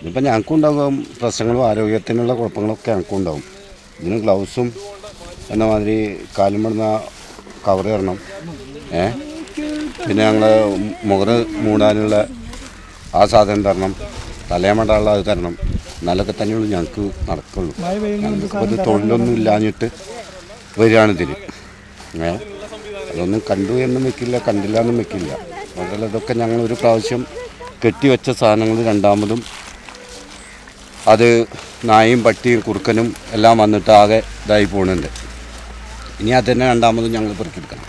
ഇതിപ്പോൾ ഞങ്ങൾക്കും ഉണ്ടാകും പ്രശ്നങ്ങളും ആരോഗ്യത്തിനുള്ള കുഴപ്പങ്ങളൊക്കെ ഞങ്ങൾക്കും ഉണ്ടാകും ഇതിന് ഗ്ലൗസും എന്ന മാതിരി കാലുമ്പടുന്ന കവർ തരണം ഏ? പിന്നെ ഞങ്ങൾ മുഖറ് മൂടാനുള്ള ആ സാധനം തരണം. തലയമണ്ടാനുള്ള അത് തരണം. എന്നാലൊക്കെ തന്നെയുള്ളൂ ഞങ്ങൾക്ക് നടക്കുള്ളൂ. ഇത് തൊഴിലൊന്നും ഇല്ലാഞ്ഞിട്ട് വരികയാണിതിൽ ഏ? അതൊന്നും കണ്ടു എന്നും വെക്കില്ല കണ്ടില്ല എന്നും വെക്കില്ല അതുപോലെ ഇതൊക്കെ ഞങ്ങൾ ഒരു പ്രാവശ്യം കെട്ടിവെച്ച സാധനങ്ങൾ രണ്ടാമതും അത് നായും പട്ടിയും കുറുക്കനും എല്ലാം വന്നിട്ട് ആകെ ഇതായി പോകുന്നുണ്ട് ഇനി അത് തന്നെ രണ്ടാമതും ഞങ്ങൾ പെറുക്കിയെടുക്കണം.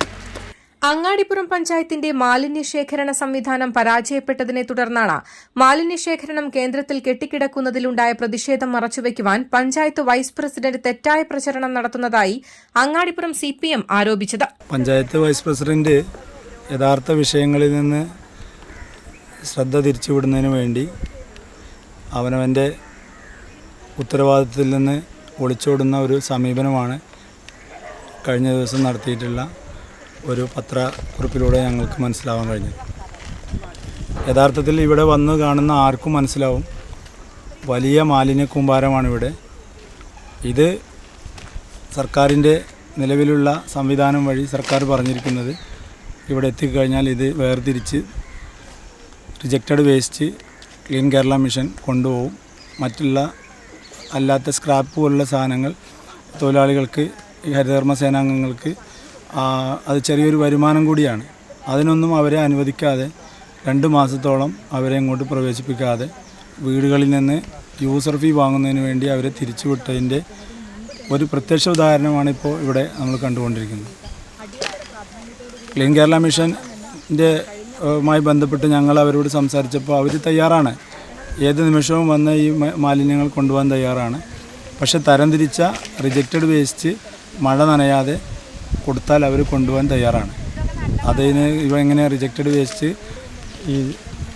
അങ്ങാടിപ്പുറം പഞ്ചായത്തിന്റെ മാലിന്യ ശേഖരണ സംവിധാനം പരാജയപ്പെട്ടതിനെ തുടർന്നാണ് മാലിന്യ ശേഖരണം കേന്ദ്രത്തിൽ കെട്ടിക്കിടക്കുന്നതിലുണ്ടായ പ്രതിഷേധം മറച്ചുവെക്കുവാൻ പഞ്ചായത്ത് വൈസ് പ്രസിഡന്റ് തെറ്റായ പ്രചരണം നടത്തുന്നതായി അങ്ങാടിപ്പുറം സി പി എം ആരോപിച്ചത്. പഞ്ചായത്ത് വൈസ് പ്രസിഡന്റ് യഥാർത്ഥ വിഷയങ്ങളിൽ നിന്ന് ശ്രദ്ധ തിരിച്ചുവിടുന്നതിന് വേണ്ടി അവനവന്റെ ഉത്തരവാദിത്തത്തിൽ നിന്ന് ഒളിച്ചോടുന്ന ഒരു സമീപനമാണ് കഴിഞ്ഞ ദിവസം നടത്തിയിട്ടുള്ള ഒരു പത്രക്കുറിപ്പിലൂടെ ഞങ്ങൾക്ക് മനസ്സിലാവാൻ കഴിഞ്ഞത്. യഥാർത്ഥത്തിൽ ഇവിടെ വന്ന് കാണുന്ന ആർക്കും മനസ്സിലാവും. വലിയ മാലിന്യ കൂമ്പാരമാണ് ഇവിടെ. ഇത് സർക്കാരിന്റെ നിലവിലുള്ള സംവിധാനം വഴി സർക്കാർ പറഞ്ഞിരിക്കുന്നത് ഇവിടെ എത്തിക്കഴിഞ്ഞാൽ ഇത് വേർതിരിച്ച് rejected waste clean Kerala mission കൊണ്ടുപോകും. മറ്റുള്ള അല്ലാത്ത സ്ക്രാപ്പ് പോലുള്ള സാധനങ്ങൾ തൊഴിലാളികൾക്ക് ഹരിതകർമ്മ സേനാംഗങ്ങൾക്ക് അത് ചെറിയൊരു വരുമാനം കൂടിയാണ്. അതിനൊന്നും അവരെ അനുവദിക്കാതെ രണ്ട് മാസത്തോളം അവരെ ഇങ്ങോട്ട് പ്രവേശിപ്പിക്കാതെ വീടുകളിൽ നിന്ന് യൂസർ ഫീ വാങ്ങുന്നതിന് വേണ്ടി അവരെ തിരിച്ചുവിട്ടതിന്റെ ഒരു പ്രത്യക്ഷ ഉദാഹരണമാണ് ഇപ്പോൾ ഇവിടെ നമ്മൾ കണ്ടുകൊണ്ടിരിക്കുന്നത്. ക്ലീൻ കേരള മിഷന്റെ മായി ബന്ധപ്പെട്ട് ഞങ്ങൾ അവരോട് സംസാരിച്ചപ്പോൾ അവർ തയ്യാറാണ്. ഏത് നിമിഷവും വന്ന് ഈ മാലിന്യങ്ങൾ കൊണ്ടുപോകാൻ തയ്യാറാണ്. പക്ഷെ തരംതിരിച്ച റിജക്റ്റഡ് വേസ്റ്റ് മഴ നനയാതെ കൊടുത്താൽ അവർ കൊണ്ടുപോകാൻ തയ്യാറാണ്. അതിന് ഇവ എങ്ങനെ റിജക്റ്റഡ് വേസ്റ്റ് ഈ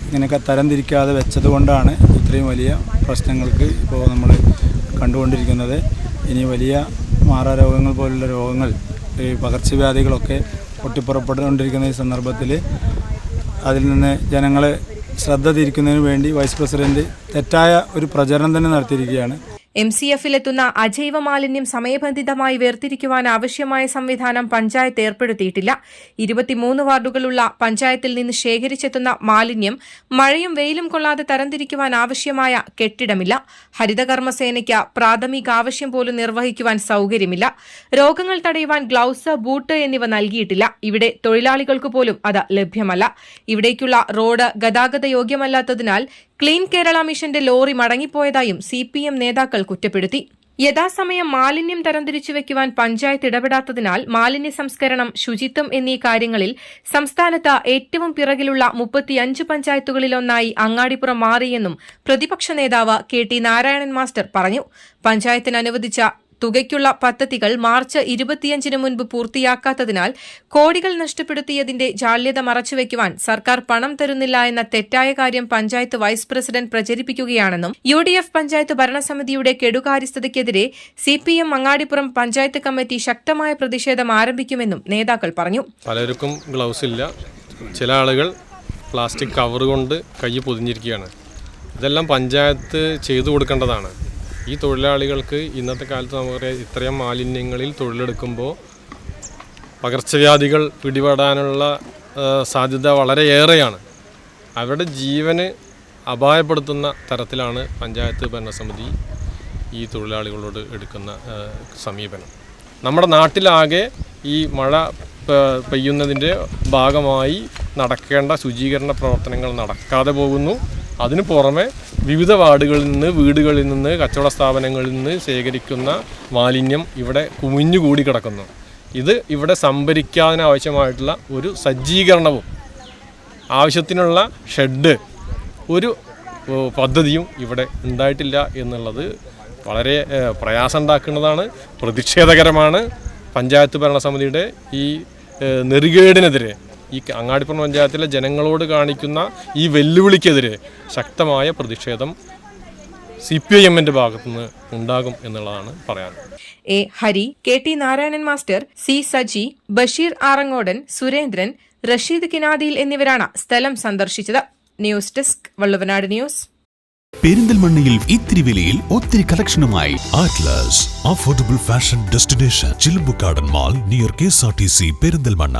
ഇങ്ങനെയൊക്കെ തരംതിരിക്കാതെ വെച്ചത് കൊണ്ടാണ് ഇത്രയും വലിയ പ്രശ്നങ്ങൾക്ക് ഇപ്പോൾ നമ്മൾ കണ്ടുകൊണ്ടിരിക്കുന്നത്. ഇനി വലിയ മാറാരോഗങ്ങൾ പോലുള്ള രോഗങ്ങൾ ഈ പകർച്ചവ്യാധികളൊക്കെ പൊട്ടിപ്പുറപ്പെട്ടുകൊണ്ടിരിക്കുന്ന ഈ സന്ദർഭത്തിൽ അതിൽ നിന്ന് ജനങ്ങളെ ശ്രദ്ധ തിരിക്കുന്നതിന് വേണ്ടി വൈസ് പ്രസിഡന്റ് തെറ്റായ ഒരു പ്രചരണം തന്നെ നടത്തിയിരിക്കുകയാണ്. എം സി എഫിലെത്തുന്ന അജൈവ മാലിന്യം സമയബന്ധിതമായി വേർതിരിക്കുവാൻ ആവശ്യമായ സംവിധാനം പഞ്ചായത്ത് ഏർപ്പെടുത്തിയിട്ടില്ല. ഇരുപത്തിമൂന്ന് വാർഡുകളുള്ള പഞ്ചായത്തിൽ നിന്ന് ശേഖരിച്ചെത്തുന്ന മാലിന്യം മഴയും വെയിലും കൊള്ളാതെ തരംതിരിക്കുവാൻ ആവശ്യമായ കെട്ടിടമില്ല. ഹരിതകർമ്മസേനയ്ക്ക് പ്രാഥമിക ആവശ്യം പോലും നിർവഹിക്കുവാൻ സൌകര്യമില്ല. രോഗങ്ങൾ തടയുവാൻ ഗ്ലൗസ് ബൂട്ട് എന്നിവ നൽകിയിട്ടില്ല. ഇവിടെ തൊഴിലാളികൾക്ക് പോലും അത് ലഭ്യമല്ല. ഇവിടേക്കുള്ള റോഡ് ഗതാഗത യോഗ്യമല്ലാത്തതിനാൽ ക്ലീൻ കേരള മിഷന്റെ ലോറി മടങ്ങിപ്പോയതായും സി പി എം നേതാക്കൾ കുറ്റപ്പെടുത്തി. യഥാസമയം മാലിന്യം തരംതിരിച്ചു വെക്കുവാൻ പഞ്ചായത്ത് ഇടപെടാത്തതിനാൽ മാലിന്യ സംസ്കരണം ശുചിത്വം എന്നീ കാര്യങ്ങളിൽ സംസ്ഥാനത്ത് ഏറ്റവും പിറകിലുള്ള മുപ്പത്തിയഞ്ച് പഞ്ചായത്തുകളിലൊന്നായി അങ്ങാടിപ്പുറം മാറിയെന്നും പ്രതിപക്ഷ നേതാവ് കെ ടി നാരായണൻ മാസ്റ്റർ പറഞ്ഞു. പഞ്ചായത്തിന് അനുവദിച്ച തുകയ്ക്കുള്ള പദ്ധതികൾ മാർച്ച് ഇരുപത്തിയഞ്ചിന് മുൻപ് പൂർത്തിയാക്കാത്തതിനാൽ കോടികൾ നഷ്ടപ്പെടുത്തിയതിന്റെ ജാള്യത മറച്ചുവെക്കുവാൻ സർക്കാർ പണം തരുന്നില്ല എന്ന തെറ്റായ കാര്യം പഞ്ചായത്ത് വൈസ് പ്രസിഡന്റ് പ്രചരിപ്പിക്കുകയാണെന്നും യു ഡി എഫ് പഞ്ചായത്ത് ഭരണസമിതിയുടെ കെടുകാര്യസ്ഥതയ്ക്കെതിരെ C P M Mangadippuram panchayat committee ശക്തമായ പ്രതിഷേധം ആരംഭിക്കുമെന്നും നേതാക്കൾ പറഞ്ഞു. പലർക്കും ഗ്ലൗസ് ഇല്ല. ചില ആളുകൾ പ്ലാസ്റ്റിക് കവർ കൊണ്ട് കൈ പൊതിഞ്ഞിരിക്കുകയാണ്. ഇതെല്ലാം പഞ്ചായത്ത് ചെയ്തു കൊടുക്കേണ്ടതാണ്. ഈ തൊഴിലാളികൾക്ക് ഇന്നത്തെ കാലത്ത് നമുക്കറിയാം ഇത്രയും മാലിന്യങ്ങളിൽ തൊഴിലെടുക്കുമ്പോൾ പകർച്ചവ്യാധികൾ പിടിപെടാനുള്ള സാധ്യത വളരെ ഏറെയാണ് അവരുടെ ജീവന് അപായപ്പെടുത്തുന്ന തരത്തിലാണ് പഞ്ചായത്ത് ഭരണസമിതി ഈ തൊഴിലാളികളോട് എടുക്കുന്ന സമീപനം. നമ്മുടെ നാട്ടിലാകെ ഈ മഴ പെയ്യുന്നതിന്റെ ഭാഗമായി നടക്കേണ്ട ശുചീകരണ പ്രവർത്തനങ്ങൾ നടക്കാതെ പോകുന്നു. അതിനു പുറമെ വിവിധ വാർഡുകളിൽ നിന്ന് വീടുകളിൽ നിന്ന് കച്ചവട സ്ഥാപനങ്ങളിൽ നിന്ന് ശേഖരിക്കുന്ന മാലിന്യം ഇവിടെ കുമിഞ്ഞുകൂടി കിടക്കുന്നു. ഇത് ഇവിടെ സംഭരിക്കാനാവശ്യമായിട്ടുള്ള ഒരു സജ്ജീകരണവും ആവശ്യത്തിനുള്ള ഷെഡ് ഒരു പദ്ധതിയും ഇവിടെ ഉണ്ടായിട്ടില്ല എന്നുള്ളത് വളരെ പ്രയാസം ഉണ്ടാക്കുന്നതാണ് പ്രതിഷേധകരമാണ്. പഞ്ചായത്ത് ഭരണസമിതിയുടെ ഈ നെറികേടിനെതിരെ ഈ അങ്ങാടിപ്പുറം പഞ്ചായത്തിലെ ജനങ്ങളോട് കാണിക്കുന്ന ഈ വെല്ലുവിളിക്കെതിരെ ശക്തമായ പ്രതിഷേധം സി പി ഐ എമ്മിന്റെ ഭാഗത്തുനിന്ന് ഉണ്ടാകും എന്നുള്ളതാണ് പറയാൻ A Hari K T Narayanan master C Saji Basheer Arangodan Surendran Rasheed കിനാദിയിൽ എന്നിവരാണ് സ്ഥലം സന്ദർശിച്ചത്. News desk Valluvanad news. പെരിന്തൽമണ്ണയിൽ ഇത്തിരി വിലയിൽ ഒത്തിരി കളക്ഷനുമായി Atlas affordable fashion destination garden mall near K S R T C Perinthalmanna.